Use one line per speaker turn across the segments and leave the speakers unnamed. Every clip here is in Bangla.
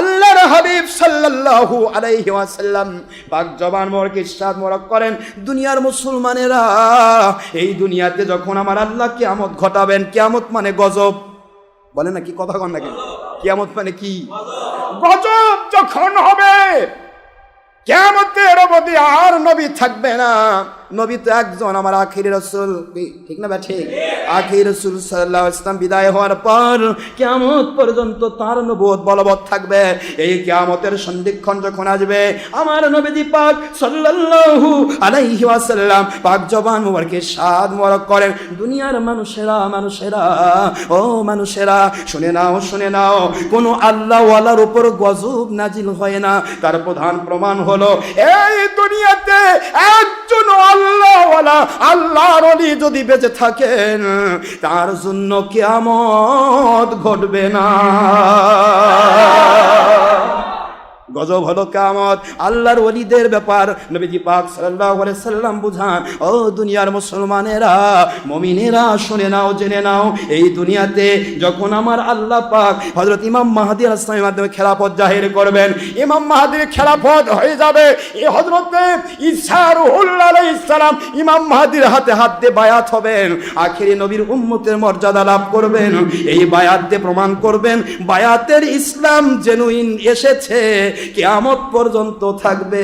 আল্লাহর হাবিব সাল্লাল্লাহু আলাইহি ওয়াসাল্লাম পাক জবান মোরকে ইরশাদ মোরক করেন, দুনিয়ার মুসলমানেরা এই দুনিয়াতে যখন আমার আল্লাহ কিয়ামত ঘটাবেন, কিয়ামত মানে গজব। বলে না কি কথা কন নাকি? কিয়ামত মানে কি? গজব যখন হবে কেমতের অবধি আর নবী থাকবে না। নবী তো একজন আমার আখির রসুল। ঠিক না বা ঠিক। আখির রসুল সাল্লাহ ইসলাম বিদায় হওয়ার পর কেমত পর্যন্ত তার নবোধ বলবৎ থাকবে। এই কেয়ামতের সন্ধিক্ষণ যখন আসবে, আমার নবী পাক সাল্লাল্লাহু আলাইহি ওয়াসাল্লাম পাক জবান মুবারকে সাদ মোবারক করেন। দুনিয়ার মানুষেরা মানুষেরা, ও মানুষেরা, শুনে নাও শুনে নাও, কোন আল্লাহ ওয়ালার উপর গজব নাজিল হয় না। তার প্রধান প্রমাণ হলো, এই দুনিয়াতে একজন আল্লাহ ওয়ালা আল্লাহর অলি যদি বেঁচে থাকেন তার জন্য কিয়ামত ঘটবে না। গজব হলো কামত আল্লাহর ওলিদের ব্যাপার নবীজি পাক আলাইহি সাল্লাম বুঝান, ও দুনিয়ার মুসলমানেরা, মমিনেরা, শুনে নাও, জেনে নাও, এই দুনিয়াতে যখন আমার আল্লাহ পাক হযরত ইমাম মাহদি আসলামের মাধ্যমে খেলাফত জাহির করবেন, ইমাম মাহদির খেলাফত হয়ে যাবে। এ রুহুল্লাহ আলাইহিস সালাম ইমাম মাহাদির হাতে হাত দিয়ে বায়াত হবেন, আখেরি নবীর উম্মতের মর্যাদা লাভ করবেন, এই বায়াত দিয়ে প্রমাণ করবেন, বায়াতের ইসলাম জেনুইন এসেছে কিয়ামত পর্যন্ত থাকবে।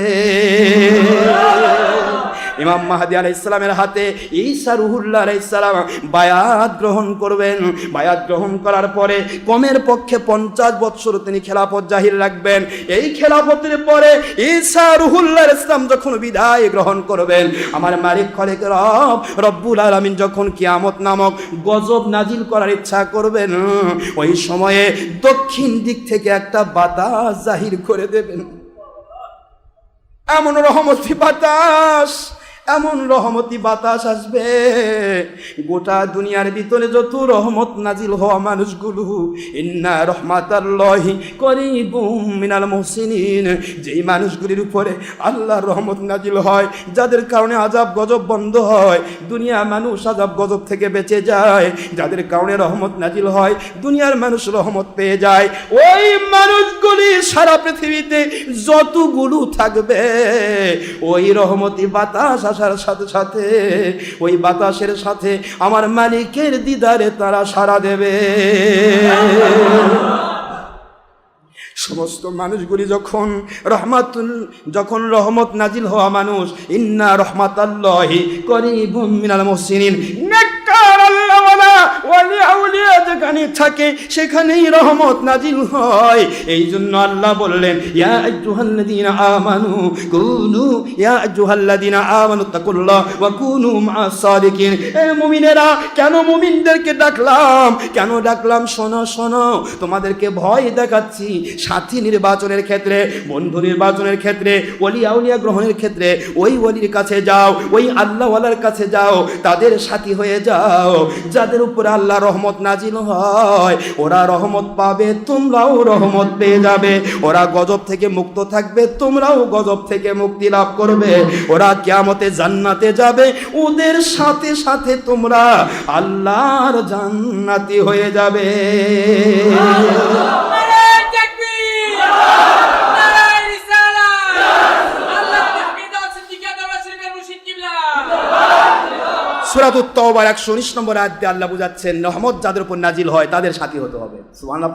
ইমাম মাহাদি আলাই ইসলামের হাতে ঈসা রুহুল্লাহ আলাই ইসলাম বায়াত গ্রহণ করবেন। বায়াত গ্রহণ করার পরে কমের পক্ষে পঞ্চাশ বৎসর তিনি খেলাফত জাহির রাখবেন। এই খেলাফতের পরে ঈসা রুহুল্লাহ ইসলাম যখন বিদায় গ্রহণ করবেন, আমার মালিক খলেক রব, রব্বুল আলমিন যখন কিয়ামত নামক গজব নাজিল করার ইচ্ছা করবেন, ওই সময়ে দক্ষিণ দিক থেকে একটা বাতাস জাহির করে দেবেন। এমন রহমতি বাতাস এমন রহমতি বাতাস আসবে। গোটা দুনিয়ার ভিতরে যত রহমত নাজিল হওয়া মানুষগুলো, ইন্না রহমাতাল্লাহি করিবুম মিনাল মুহসিনিন। যেই মানুষগুলির উপরে আল্লাহর রহমত নাজিল হয়, যাদের কারণে আজাব গজব বন্ধ হয়, দুনিয়া মানুষ আজাব গজব থেকে বেঁচে যায়। যাদের কারণে রহমত নাজিল হয়, দুনিয়ার মানুষ রহমত পেয়ে যায়। ওই মানুষগুলি সারা পৃথিবীতে যতগুলো থাকবে, ওই রহমতি বাতাস আসার সাথে সাথে, ওই বাতাসের সাথে আমার মালিকের দিদারে তারা সারা দেবে। সমস্ত মানুষগুলি যখন রহমাতুল, যখন রহমত নাজিল হওয়া মানুষ, ইন্না রহমাতাল্লাহি করিবুম মিনাল মুহসিনিন। যেখানে থাকে, সেখানেই রহমত নাজিল হয়। এই জন্য আল্লাহ বললেন, ইয়া আইয়ুহাল্লাযীনা আমানু কুনু, ইয়া আইয়ুহাল্লাযীনা আমানু তাকুল্লাহ, ওয়া কুনু মা'আস সাদিকিন। এ মুমিনেরা, কেন মুমিনদেরকে ডাকলাম? কেন ডাকলাম? শোনো শোনো, তোমাদেরকে ভয় দেখাচ্ছি। সাথী নির্বাচনের ক্ষেত্রে, বন্ধু নির্বাচনের ক্ষেত্রে, ওলি আউলিয়া গ্রহণের ক্ষেত্রে, ওই ওলির কাছে যাও, ওই আল্লাহওয়ালার কাছে যাও, তাদের সাথী হয়ে যাও, যাদের উপর আল্লাহ রহমত নাজিল হয়। ওরা রহমত পাবে, তোমরাও রহমত পেয়ে যাবে। ওরা গজব থেকে মুক্ত থাকবে, তোমরাও গজব থেকে মুক্তি লাভ করবে। ওরা কেয়ামতে জান্নাতে যাবে, ওদের সাথে সাথে তোমরা আল্লাহর জান্নাতি হয়ে যাবে। সুরাতুত তওবার 119 নম্বর আয়াতে আল্লাহ বুঝাচ্ছেন রহমত যাদের উপর নাজিল হয় তাদের সাথী হতে হবে সুবহানাল্লাহ?